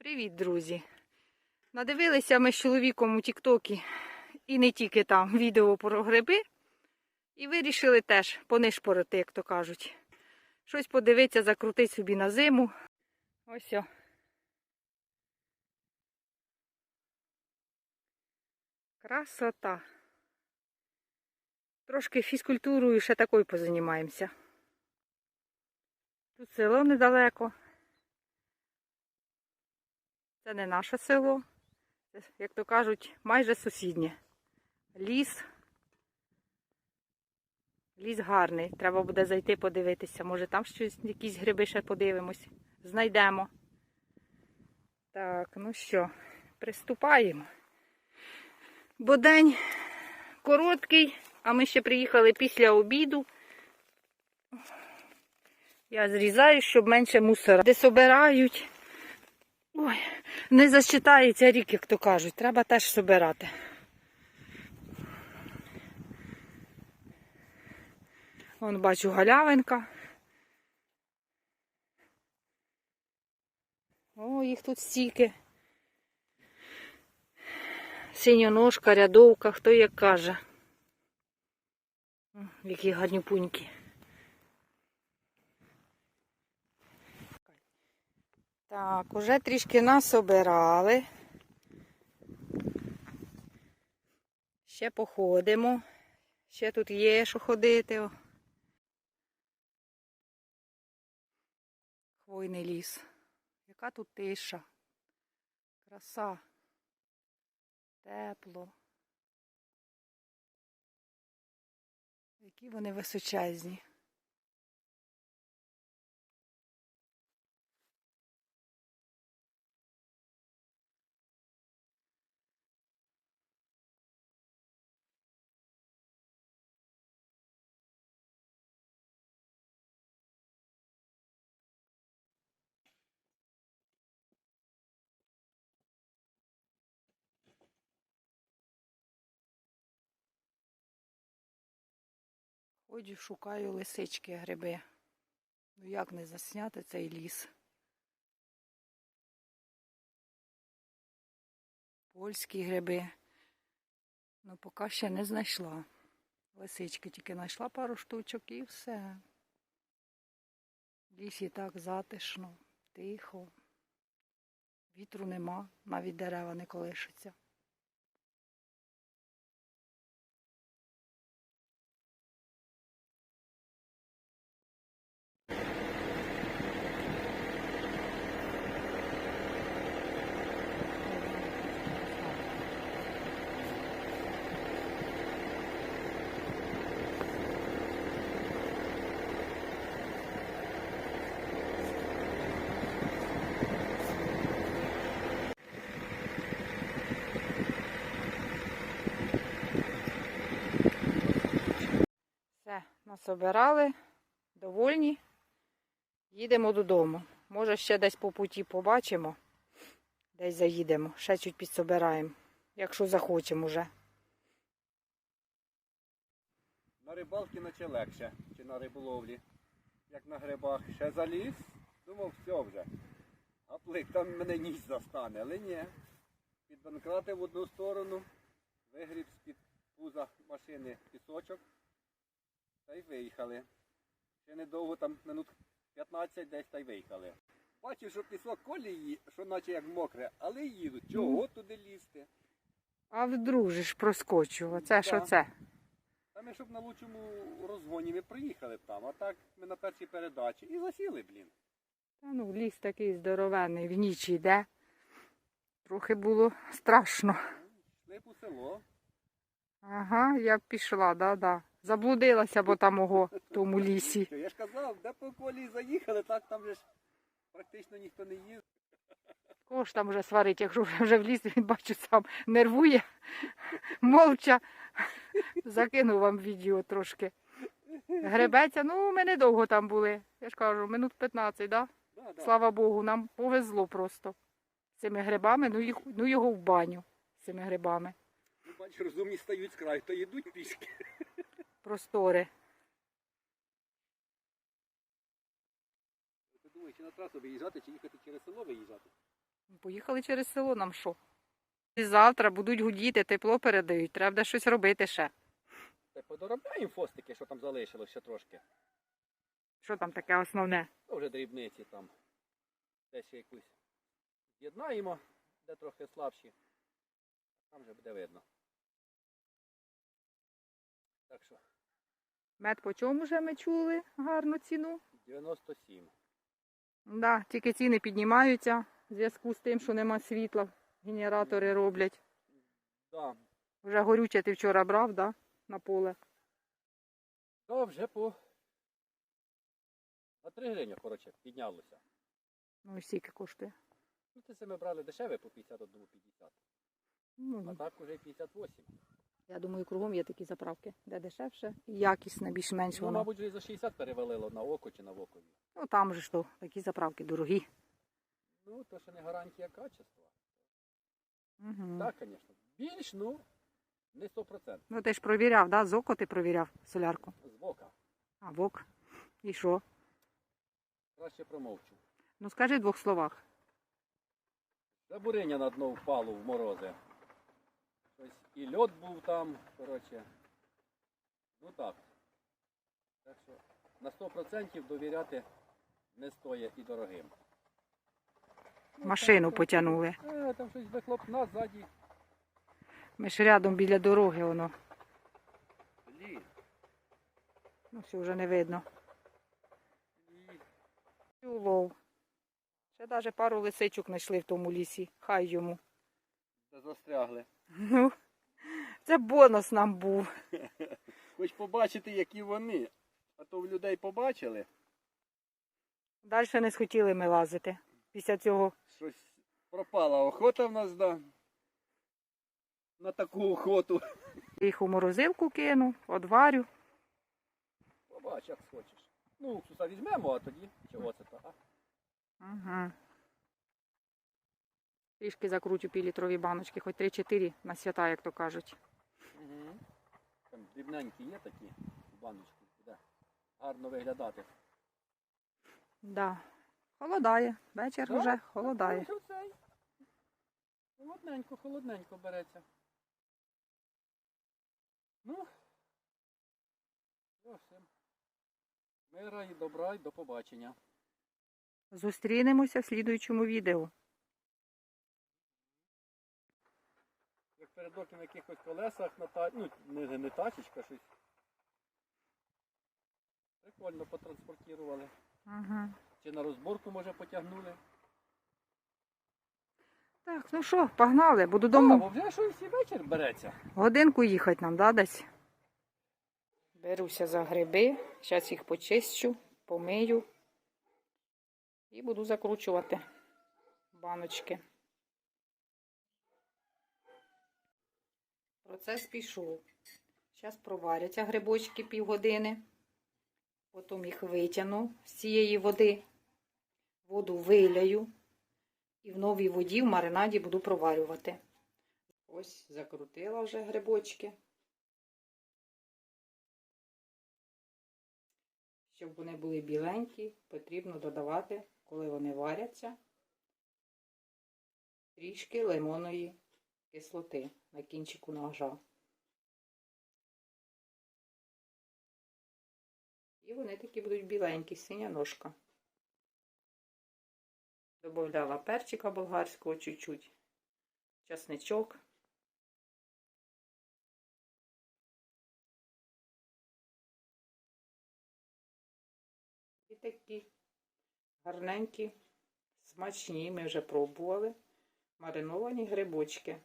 Привіт, друзі! Надивилися ми з чоловіком у Тіктокі і не тільки там відео про гриби. І вирішили теж понишпорити, як то кажуть. Щось подивитися, закрутити собі на зиму. Ось. О. Красота. Трошки фізкультурою ще такою позанімаємося. Тут село недалеко. Це не наше село. Як то кажуть, майже сусіднє. Ліс. Ліс гарний. Треба буде зайти подивитися. Може там щось, якісь гриби ще подивимось. Знайдемо. Так, ну що, приступаємо. Бо день короткий, а ми ще приїхали після обіду. Я зрізаю, щоб менше мусора. Де собирають. Ой, не засчитається рік, як то кажуть. Треба теж собирати. Вон бачу галявинка. О, їх тут стільки. Синьоножка, рядовка, хто як каже. Які гарні пуньки. Так, уже трішки насобирали. Ще походимо. Ще тут є що ходити. Хвойний ліс. Яка тут тиша. Краса. Тепло. Які вони височезні. Ходжу, шукаю лисички гриби. Ну як не засняти цей ліс? Польські гриби. Ну, поки ще не знайшла. Лисички тільки знайшла пару штучок і все. В лісі так затишно, тихо. Вітру нема, навіть дерева не колишуться. Все, насобирали, довольні. Їдемо додому. Може, ще десь по путі побачимо. Десь заїдемо. Ще чуть підсобираємо, якщо захочемо вже. На рибалки наче легше, чи на риболовлі. Як на грибах ще заліз, думав, все вже. А плик там мене ніч застане, але ні. Підбанкратив в одну сторону, вигріб з-під пуза машини пісочок та й виїхали. Ще недовго, там минут 15 десь та й виїхали. Бачив, що пісок колії, що наче як мокре, але їдуть. Чого туди лізти? А вдруг же ж проскочу. Оце що Да. це? Та ми щоб на лучшому розгоні ми приїхали б там, а так ми на першій передачі і засіли, блін. Та ну, ліс такий здоровенний, в ніч йде. Трохи було страшно. Йшли по село. Ага, я б пішла, да-да. Заблудилася, бо там ого в тому лісі. Я ж казав, де по колії заїхали, так там же ж практично ніхто не їздив. Кого ж там вже сварить, якщо вже в ліс, він бачу сам нервує, мовча. Закину вам відео трошки. Гребеться, ну ми недовго там були. Я ж кажу, минут 15, да? Да, да. Слава Богу, нам повезло просто. З цими грибами, ну, їх, ну його в баню з цими грибами. Ну, бач, розумні стають з краю, то йдуть пішки. Простори. Ти думаєш, чи на трасу виїжджати, чи їхати через село виїжджати? Поїхали через село, нам що? І завтра будуть гудіти, тепло передають, треба буде щось робити ще. Та подоробляємо фостики, що там залишилось ще трошки. Що там таке основне? Ну, вже дрібниці там. Десь ще якусь з'єднаємо, де трохи слабші. Там вже буде видно. Так Мед по чому вже ми чули гарну ціну? 97. Да, тільки ціни піднімаються в зв'язку з тим, що нема світла. Генератори роблять. Да. Вже горюче ти вчора брав, да? На поле. Да, вже по на 3 гривні, коротше, піднялося. Ну і скільки коштує. Ну, це ми брали дешеве по 51 50. А Ну, так уже 58. Я думаю, кругом є такі заправки, де дешевше якісне, більш-менш Ну, мабуть, вже за 60 перевалило на око чи на вокові. Ну там же ж то, такі заправки дорогі. Ну, то ще не гарантія качества. Угу. Так, звісно. Більш, ну, не 100%. Ну ти ж провіряв, да? З око ти провіряв солярку. З бока. А вок. І що? Краще промовчу. Ну скажи в двох словах. Забурення на дно впало в морози. І льод був там, коротше. Ну так. Так що на 100% довіряти не стоїть і дорогим. Ну, Машину там, потягнули. Е, там щось вихлопна ззаді. Ми ж рядом біля дороги воно. Блін. Ну все вже не видно. Улов. Ще навіть пару лисичок знайшли в тому лісі. Хай йому. застрягли. Ну, це бонус нам був. Хоч побачити, які вони. А то в людей побачили. Далі не схотіли ми лазити. Після цього Щось пропала охота в нас, да. На таку охоту. їх у морозилку кину, одварю. Побач, як схочеш. Ну, уксуса візьмемо, а тоді. Чого це? А? Угу. Трішки закрутю півлітрові баночки, хоч 3-4 на свята, як то кажуть. Дрібненькі є такі баночки, буде гарно виглядати. Да. Холодає. Вечір Да? вже холодає. Цей. Холодненько, холодненько береться. Ну. ну, всім. Мира і добра і до побачення. Зустрінемося в слідуючому відео. Передок на якихось колесах, на та... ну, не, не тачечка, щось. Прикольно потранспортували. Угу. Чи на розборку, може, потягнули. Так, ну що, погнали, буду А, дому. бо вже щось і вечір береться. Годинку їхати нам, да, десь? Беруся за гриби, зараз їх почищу, помию і буду закручувати баночки. Процес пішов. Зараз проваряться грибочки півгодини. Потім їх витягну з цієї води. Воду виляю. І в новій воді в маринаді буду проварювати. Ось закрутила вже грибочки. Щоб вони були біленькі, потрібно додавати, коли вони варяться, трішки лимонної кислоти на кінчику ножа. І вони такі будуть біленькі, синя ножка. Добавляла перчика болгарського чуть-чуть, часничок. І такі гарненькі, смачні, ми вже пробували. Мариновані грибочки.